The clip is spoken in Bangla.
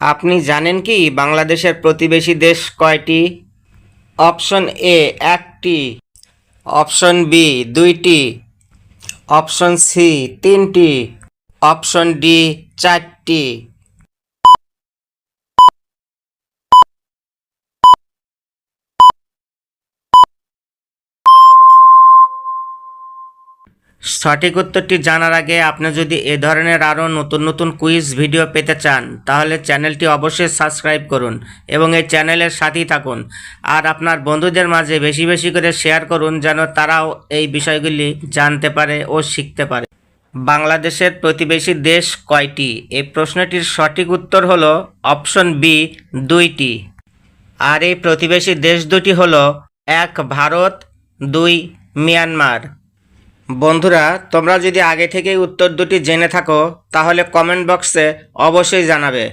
আপনি জানেন কি বাংলাদেশের প্রতিবেশী দেশ কয়টি? অপশন এ একটি, অপশন বি দুইটি, অপশন সি তিনটি, অপশন ডি চারটি। সঠিক উত্তরটি জানার আগে আপনি যদি এ ধরনের আরও নতুন নতুন কুইজ ভিডিও পেতে চান, তাহলে চ্যানেলটি অবশ্যই সাবস্ক্রাইব করুন এবং এই চ্যানেলের সাথেই থাকুন। আর আপনার বন্ধুদের মাঝে বেশি বেশি করে শেয়ার করুন যেন তারাও এই বিষয়গুলি জানতে পারে ও শিখতে পারে। বাংলাদেশের প্রতিবেশী দেশ কয়টি? এই প্রশ্নটির সঠিক উত্তর হল অপশন বি, দুইটি। আর এই প্রতিবেশী দেশ দুটি হল, এক ভারত, দুই মিয়ানমার। বন্ধুরা তোমরা যদি আগে থেকেই উত্তর দুটি জেনে থাকো তাহলে কমেন্ট বক্সে অবশ্যই জানাবে।